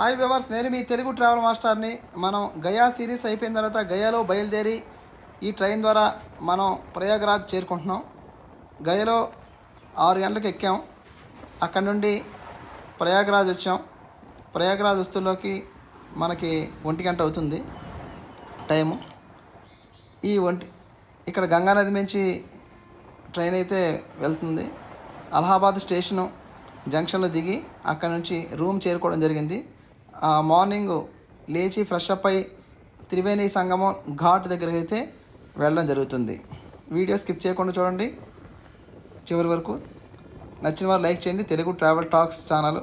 Hi viewers నేను మీ Telugu travel మాస్టర్ని. మనం గయా సిరీస్ అయిపోయిన తర్వాత గయాలో బయలుదేరి ఈ ట్రైన్ ద్వారా మనం ప్రయాగరాజ్ చేరుకుంటున్నాం. గయలో ఆరు గంటలకు ఎక్కాం. అక్కడ నుండి ప్రయాగరాజ్ వచ్చాం. ప్రయాగరాజ్ వస్తువులోకి మనకి ఒంటి గంట అవుతుంది టైము. ఈ ఒంటి ఇక్కడ గంగానది నుంచి ట్రైన్ అయితే వెళ్తుంది. అలహాబాద్ స్టేషను జంక్షన్లో దిగి అక్కడ నుంచి రూమ్ చేరుకోవడం జరిగింది. మార్నింగ్ లేచి ఫ్రెష్ అప్ అయి త్రివేణి సంగమం ఘాట్ దగ్గరికి అయితే వెళ్ళడం జరుగుతుంది. వీడియో స్కిప్ చేయకుండా చూడండి. చివరి వరకు నచ్చిన వారు లైక్ చేయండి. Telugu travel talks channel.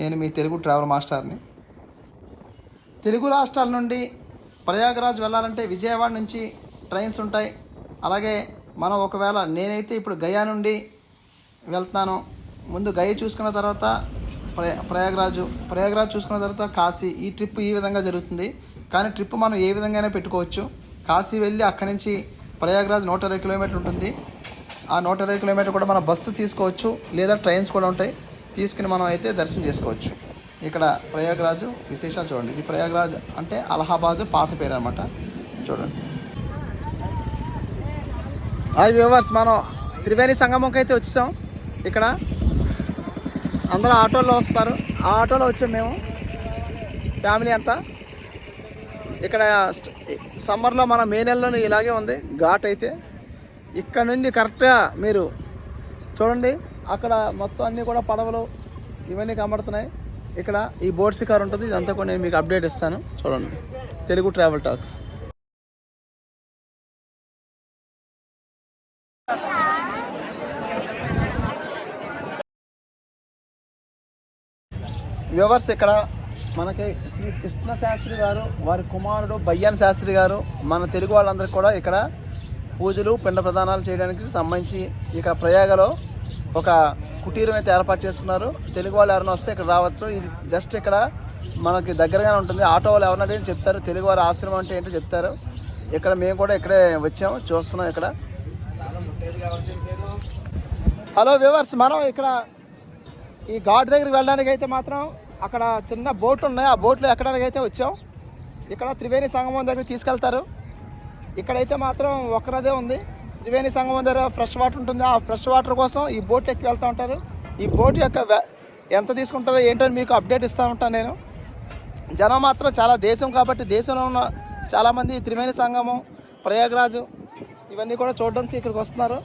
నేను మీ తెలుగు ట్రావెల్ మాస్టర్ని. తెలుగు రాష్ట్రాల నుండి ప్రయాగరాజ్ వెళ్ళాలంటే విజయవాడ నుంచి ట్రైన్స్ ఉంటాయి. అలాగే మనం ఒకవేళ నేనైతే ఇప్పుడు గయా నుండి వెళ్తాను ముందు గయ చూసుకున్న తర్వాత ప్రయాగరాజు ప్రయాగరాజ్ చూసుకున్న తర్వాత కాశీ ఈ ట్రిప్ ఈ విధంగా జరుగుతుంది. కానీ ట్రిప్ మనం ఏ విధంగానే పెట్టుకోవచ్చు. కాశీ వెళ్ళి అక్కడి నుంచి ప్రయాగరాజ్ నూట ఇరవై కిలోమీటర్లు ఉంటుంది. ఆ నూట ఇరవై కిలోమీటర్ కూడా మన బస్సు తీసుకోవచ్చు. లేదా ట్రైన్స్ కూడా ఉంటాయి. తీసుకుని మనం అయితే దర్శనం చేసుకోవచ్చు. ఇక్కడ ప్రయాగరాజు విశేషాలు చూడండి. ఇది ప్రయాగరాజ్ అంటే అలహాబాద్ పాత పేరు అనమాట చూడండి. హాయ్ వ్యూవర్స్ మనం త్రివేణి సంగమంకి అయితే వచ్చాం ఇక్కడ అందరూ ఆటోలో వస్తారు. ఆ ఆటోలో వచ్చాం మేము. ఫ్యామిలీ అంతా. ఇక్కడ సమ్మర్లో మన మే నెలలోనే ఇలాగే ఉంది. ఘాట్ అయితే. ఇక్కడ నుండి కరెక్ట్గా మీరు చూడండి. అక్కడ మొత్తం అన్నీ కూడా పడవలు ఇవన్నీ కనబడుతున్నాయి. ఇక్కడ ఈ బోర్డ్ షికార్ ఉంటుంది. ఇదంతా కూడా నేను మీకు అప్డేట్ ఇస్తాను. చూడండి. Telugu travel talks. వ్యూవర్స్ ఇక్కడ మనకి శ్రీ కృష్ణ శాస్త్రి గారు వారి కుమారుడు బయ్యాన్ శాస్త్రి గారు మన తెలుగు వాళ్ళందరికీ కూడా ఇక్కడ పూజలు పిండ ప్రదానాలు చేయడానికి సంబంధించి ఇక్కడ ప్రయాగలో ఒక కుటీరం అయితే ఏర్పాటు చేస్తున్నారు. తెలుగు వాళ్ళు ఎవరైనా వస్తే ఇక్కడ రావచ్చు. ఇది జస్ట్ ఇక్కడ మనకి దగ్గరగానే ఉంటుంది. ఆటో వాళ్ళు ఎవరన్నా చెప్తారు. తెలుగు వారి ఆశ్రమం అంటే ఏంటో చెప్తారు. ఇక్కడ మేము కూడా ఇక్కడే వచ్చాము చూస్తున్నాం ఇక్కడ. హలో వ్యూవర్స్ మనం ఇక్కడ ఈ ఘాట్ దగ్గరికి వెళ్ళడానికి అయితే మాత్రం అక్కడ చిన్న బోట్లు ఉన్నాయి. ఆ బోట్లో ఎక్కడానికి అయితే వచ్చాం. ఇక్కడ త్రివేణి సంగమం దగ్గర తీసుకెళ్తారు. ఇక్కడైతే మాత్రం ఒక్కరదే ఉంది. త్రివేణి సంగమం దగ్గర ఫ్రెష్ వాటర్ ఉంటుంది. ఆ ఫ్రెష్ వాటర్ కోసం ఈ బోట్ ఎక్కి వెళ్తూ ఉంటారు. ఈ బోట్ యొక్క ఎంత తీసుకుంటారో ఏంటో అని మీకు అప్డేట్ ఇస్తూ ఉంటాను నేను. జనం మాత్రం చాలా దేశం కాబట్టి దేశంలో ఉన్న చాలామంది త్రివేణి సంగమం ప్రయాగరాజు ఇవన్నీ కూడా చూడడానికి ఇక్కడికి వస్తున్నారు.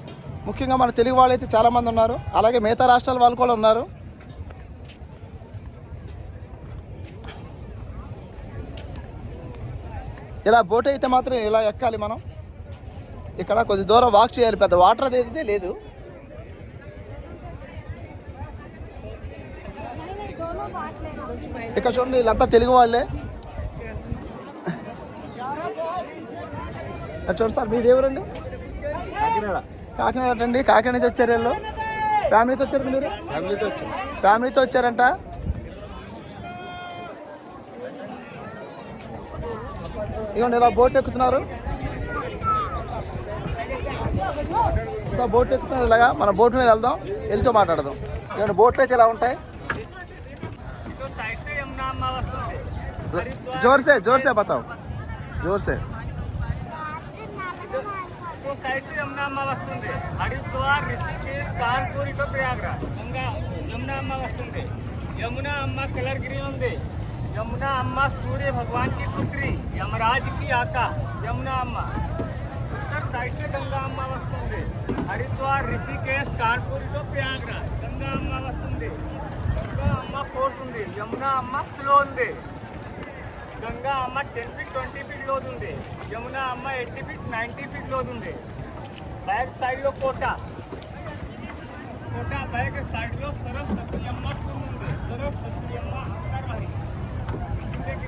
ముఖ్యంగా మన తెలుగు వాళ్ళు అయితే చాలామంది ఉన్నారు. అలాగే మిగతా రాష్ట్రాల వాళ్ళు కూడా ఉన్నారు. ఇలా బోట్ అయితే మాత్రం ఇలా ఎక్కాలి మనం. ఇక్కడ కొద్ది దూరం వాక్ చేయాలి పెద్ద వాటర్ అయితే లేదు. ఇక్కడ చూడండి వీళ్ళంతా తెలుగు వాళ్ళే. చూడండి సార్ మీది ఎవరండి కాకినాడ. కాకినాడ అండి కాకినాడ నుంచి వచ్చారు వీళ్ళు. ఫ్యామిలీతో వచ్చారు మీరు? ఫ్యామిలీతో వచ్చారంట? ఇదిగోండి ఇలా బోట్ ఎక్కుతున్నారు ఇలా బోట్ ఎక్కుతున్నారు ఇలాగా మన బోట్ మీద వెళ్దాం వెళ్తూ మాట్లాడదాం ఇదిగోండి బోట్లు అయితే ఇలా ఉంటాయి जोर से जोर से बताओ जोर से तो साइड से यमुना अम्मा వస్తుంది హరిద్వార్ రిషికేశ్ కాన్పూర్ ఇటు ప్రయాగ్రాజ్ గంగా యమునా అమ్మ వస్తుంది యమునా అమ్మ కలర్గిరి ఉంది యమునా అమ్మ సూర్య भगवान की पुत्री यमराज की आका यमुना అమ్మ उत्तर साइड से गंगा అమ్మ వస్తుంది హరిద్వార్ రిషికేశ్ కాన్పూర్ ఇటు ప్రయాగ్రాజ్ గంగా అమ్మ వస్తుంది గంగా అమ్మ ఫోర్స్ ఉంది యమునా అమ్మ స్లో ఉంది గంగా అమ్మ టెన్ ఫీట్ ట్వంటీ ఫీట్ లోతు ఉంది యమునా అమ్మ ఎయిటీ ఫీట్ నైంటీ ఫీట్ లోతు ఉంది బ్యాక్ సైడ్ లో కోట కోట బ్యాక్ సైడ్ లో సరస్వతి అమ్మ కుండ్ ఉంది సరస్వతి అమ్మ అక్షరవాహి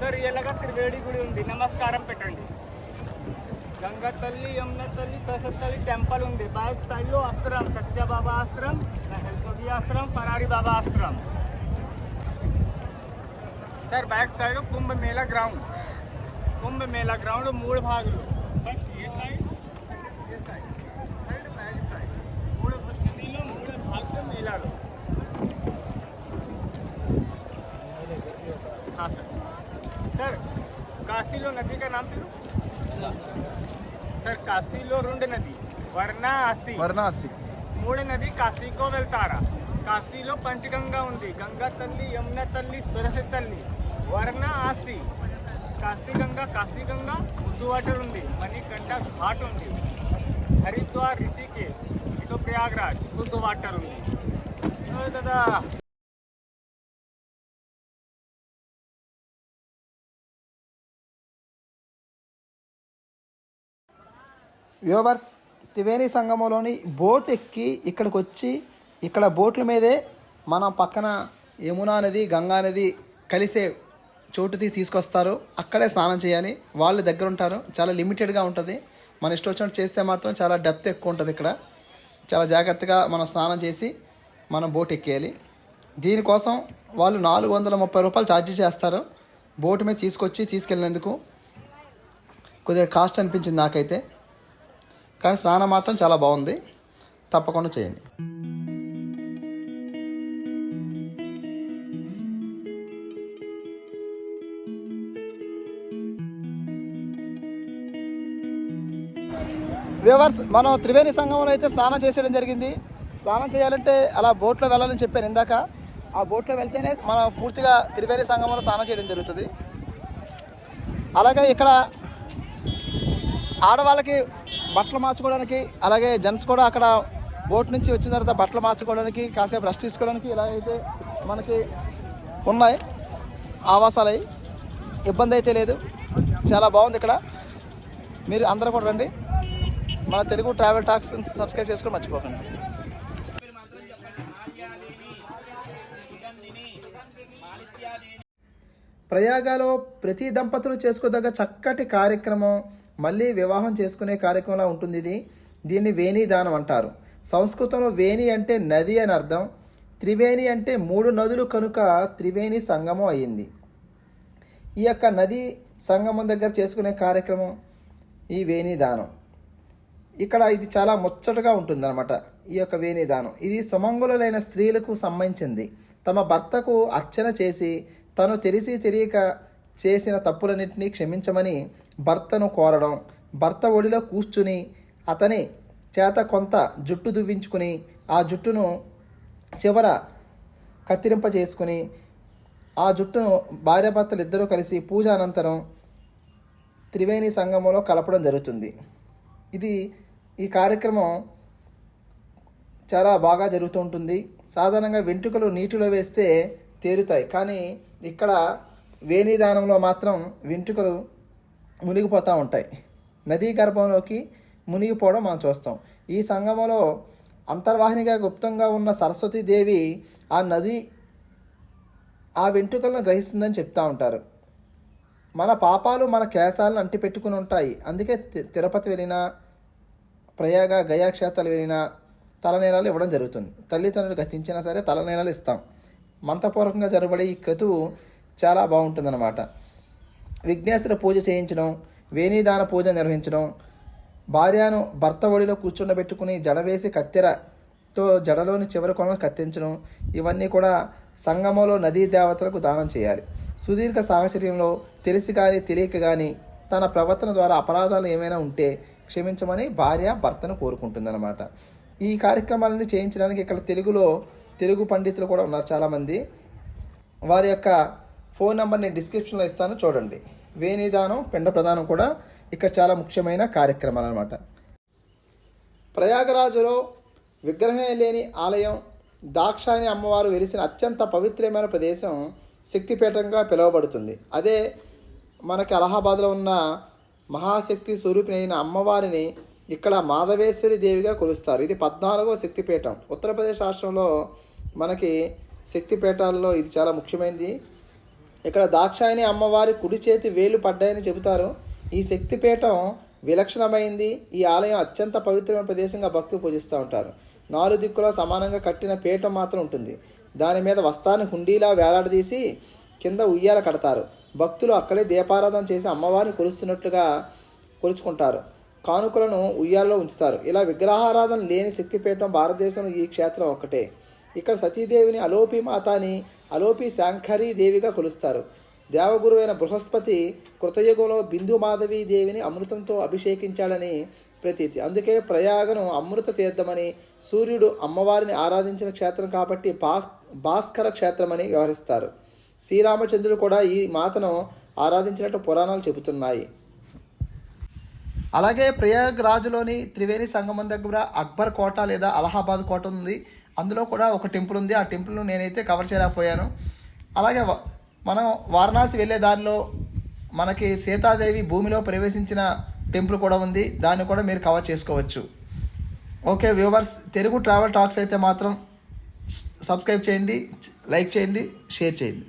సార్ ఎలాగ త్రివేడి గుడి ఉంది. నమస్కారం పెట్టండి. గంగా తల్లి యమున తల్లి సరస్వతి తల్లి టెంపుల్ ఉంది. బ్యాక్ సైడ్లో ashram Satya Baba ashram హెల్తోబి ashram Parari Baba ashram. Sir back side Kumbh Mela ground. Kumbh Mela ground మూడు భాగులు. First A side? A side? Side back side? మూడు నదిలో మూడు భాగం మేళాలు काशीलो नदी का नाम फिर सर కాశీలో రెండు నది వర్ణాసి వారణాసి మూడు నది కాశీకో వెళ్తారా కాశీలో పంచగంగా ఉంది గంగా తల్లి యమున తల్లి సరస్వతి తల్లి వర్ణాసి కాశీగంగా కాశీగంగా ముద్దు వాటర్ ఉంది మణికంఠ ఘాట్ ఉంది హరిద్వార్ రిషికేశ్ ఇటు ప్రయాగ్రాజ్ శుద్ధ వాటర్ ఉంది ఓ వ్యూవర్స్ త్రివేణి సంగమంలోని బోట్ ఎక్కి ఇక్కడికి వచ్చి ఇక్కడ బోట్ల మీదే మనం పక్కన యమునా నది గంగా నది కలిసే చోటుకి తీసుకొస్తారు. అక్కడే స్నానం చేయాలి. వాళ్ళు దగ్గర ఉంటారు చాలా లిమిటెడ్గా ఉంటుంది. మన ఇష్టం వచ్చినట్టు చేస్తే మాత్రం చాలా డెప్త్ ఎక్కువ ఉంటుంది ఇక్కడ. చాలా జాగ్రత్తగా మనం స్నానం చేసి మనం బోట్ ఎక్కేయాలి. దీనికోసం వాళ్ళు నాలుగు వందల ముప్పై రూపాయలు ఛార్జీ చేస్తారు. బోటు మీద తీసుకొచ్చి తీసుకెళ్ళినందుకు కొద్దిగా కాస్ట్ అనిపించింది నాకైతే. కానీ స్నానం మాత్రం చాలా బాగుంది. తప్పకుండా చేయండి. వ్యూవర్స్ మనం త్రివేణి సంగమంలో అయితే స్నానం చేసేయడం జరిగింది. స్నానం చేయాలంటే అలా బోట్లో వెళ్ళాలని చెప్పాను ఇందాక. ఆ బోట్లో వెళ్తేనే మనం పూర్తిగా త్రివేణి సంగమంలో స్నానం చేయడం జరుగుతుంది. అలాగే ఇక్కడ ఆడవాళ్ళకి బట్టలు మార్చుకోవడానికి అలాగే జెంట్స్ కూడా అక్కడ బోట్ నుంచి వచ్చిన తర్వాత బట్టలు మార్చుకోవడానికి కాసేపు రెస్ట్ తీసుకోవడానికి ఇలా అయితే మనకి ఉన్నాయి. ఆవాసాలు ఇబ్బంది అయితే లేదు. చాలా బాగుంది ఇక్కడ. మీరు అందరూ కూడా రండి. మన తెలుగు ట్రావెల్ టాక్స్ సబ్స్క్రైబ్ చేసుకొని మర్చిపోకండి. ప్రయాగాలో ప్రతి దంపతులు చేసుకోదగ్గ చక్కటి కార్యక్రమం మళ్ళీ వివాహం చేసుకునే కార్యక్రమంలా ఉంటుంది ఇది. దీన్ని వేణి దానం అంటారు. సంస్కృతంలో వేణి అంటే నది అని అర్థం. త్రివేణి అంటే మూడు నదులు కనుక త్రివేణి సంగమం అయ్యింది. ఈ యొక్క నది సంగమం దగ్గర చేసుకునే కార్యక్రమం ఈ వేణి దానం. ఇక్కడ ఇది చాలా ముచ్చటగా ఉంటుందన్నమాట ఈ యొక్క వేణి దానం. ఇది సుమంగులైన స్త్రీలకు సంబంధించింది. తమ భర్తకు అర్చన చేసి తను తెలిసి తెలియక చేసిన తప్పులన్నింటినీ క్షమించమని భర్తను కోరడం భర్త ఒడిలో కూర్చుని అతని చేత కొంత జుట్టు దువ్వించుకుని ఆ జుట్టును చివర కత్తిరింప చేసుకుని ఆ జుట్టును భార్యాభర్తలు ఇద్దరూ కలిసి పూజ అనంతరం త్రివేణి సంగమంలో కలపడం జరుగుతుంది. ఇది ఈ కార్యక్రమం చాలా బాగా జరుగుతూ ఉంటుంది. సాధారణంగా వెంట్రుకలు నీటిలో వేస్తే తేలుతాయి. కానీ ఇక్కడ వేణిదానంలో మాత్రం వెంట్రుకలు మునిగిపోతూ ఉంటాయి. నదీ గర్భంలోకి మునిగిపోవడం మనం చూస్తాం. ఈ సంగమంలో అంతర్వాహినిగా గుప్తంగా ఉన్న సరస్వతీదేవి ఆ నది ఆ వెంట్రుకలను గ్రహిస్తుందని చెప్తా ఉంటారు. మన పాపాలు మన కేశాలను అంటిపెట్టుకుని ఉంటాయి. అందుకే తి- తిరుపతి వెళ్ళినా ప్రయాగ గయా క్షేత్రాలు వెళ్ళినా తలనీలాలు ఇవ్వడం జరుగుతుంది. తల్లిదండ్రులు గతించినా సరే తలనీలాలు ఇస్తాం. మంత్రపూర్వకంగా జరబడే ఈ క్రతువు చాలా బాగుంటుందన్నమాట. విఘ్నేశ్వర పూజ చేయించడం వేణిదాన పూజ నిర్వహించడం భార్యను భర్త ఒడిలో కూర్చుండబెట్టుకుని జడవేసి కత్తెరతో జడలోని చివరి కొనలు కత్తించడం ఇవన్నీ కూడా సంగమంలో నదీ దేవతలకు దానం చేయాలి. సుదీర్ఘ సాహచర్యంలో తెలిసి కానీ తెలియక కానీ తన ప్రవర్తన ద్వారా అపరాధాలు ఏమైనా ఉంటే క్షమించమని భార్య భర్తను కోరుకుంటుందన్నమాట. ఈ కార్యక్రమాలని చేయించడానికి ఇక్కడ తెలుగులో తెలుగు పండితులు కూడా ఉన్నారు చాలామంది. వారి యొక్క ఫోన్ నెంబర్ నేను డిస్క్రిప్షన్లో ఇస్తాను చూడండి. వేణిదానం పిండ ప్రదానం కూడా ఇక్కడ చాలా ముఖ్యమైన కార్యక్రమాలు అనమాట ప్రయాగరాజులో విగ్రహమే లేని ఆలయం దాక్షాయని అమ్మవారు వెలిసిన అత్యంత పవిత్రమైన ప్రదేశం శక్తిపీఠంగా పిలువబడుతుంది. అదే మనకి అలహాబాద్లో ఉన్న మహాశక్తి స్వరూపిణి అయిన అమ్మవారిని ఇక్కడ మాధవేశ్వరి దేవిగా కొలుస్తారు. ఇది పద్నాలుగవ శక్తిపీఠం. ఉత్తరప్రదేశ్ రాష్ట్రంలో మనకి శక్తిపీఠాల్లో ఇది చాలా ముఖ్యమైనది. ఇక్కడ దాక్షాయని అమ్మవారి కుడి చేతి వేలు పడ్డాయని చెబుతారు. ఈ శక్తిపీఠం విలక్షణమైంది. ఈ ఆలయం అత్యంత పవిత్రమైన ప్రదేశంగా భక్తులు పూజిస్తూ ఉంటారు. నాలుగు దిక్కులో సమానంగా కట్టిన పీఠం మాత్రం ఉంటుంది. దాని మీద వస్త్రాన్ని హుండీలా వేలాడదీసి కింద ఉయ్యాల కడతారు. భక్తులు అక్కడే దీపారాధన చేసి అమ్మవారిని కొలుస్తున్నట్లుగా కొలుచుకుంటారు. కానుకలను ఉయ్యాల్లో ఉంచుతారు. ఇలా విగ్రహారాధన లేని శక్తిపీఠం భారతదేశంలో ఈ క్షేత్రం ఒక్కటే. ఇక్కడ సతీదేవిని అలోపి మాతాని అలోపి శాంఖరీ దేవిగా కొలుస్తారు. దేవగురు అయిన బృహస్పతి కృతయుగంలో బిందు మాధవీ దేవిని అమృతంతో అభిషేకించాడని ప్రతీతి. అందుకే ప్రయాగను అమృత తీర్థమని సూర్యుడు అమ్మవారిని ఆరాధించిన క్షేత్రం కాబట్టి భా భాస్కర క్షేత్రమని వ్యవహరిస్తారు. శ్రీరామచంద్రుడు కూడా ఈ మాతను ఆరాధించినట్టు పురాణాలు చెబుతున్నాయి. అలాగే ప్రయాగ్రాజ్లోని త్రివేణి సంగమం దగ్గర అక్బర్ కోట లేదా అలహాబాద్ కోట ఉంది. అందులో కూడా ఒక టెంపుల్ ఉంది. ఆ టెంపుల్ను నేనైతే కవర్ చేయలేకపోయాను. అలాగే మనం వారణాసి వెళ్ళే దారిలో మనకి సీతాదేవి భూమిలో ప్రవేశించిన టెంపుల్ కూడా ఉంది. దాన్ని కూడా మీరు కవర్ చేసుకోవచ్చు. Okay viewers Telugu travel talks అయితే మాత్రం సబ్స్క్రైబ్ చేయండి లైక్ చేయండి షేర్ చేయండి.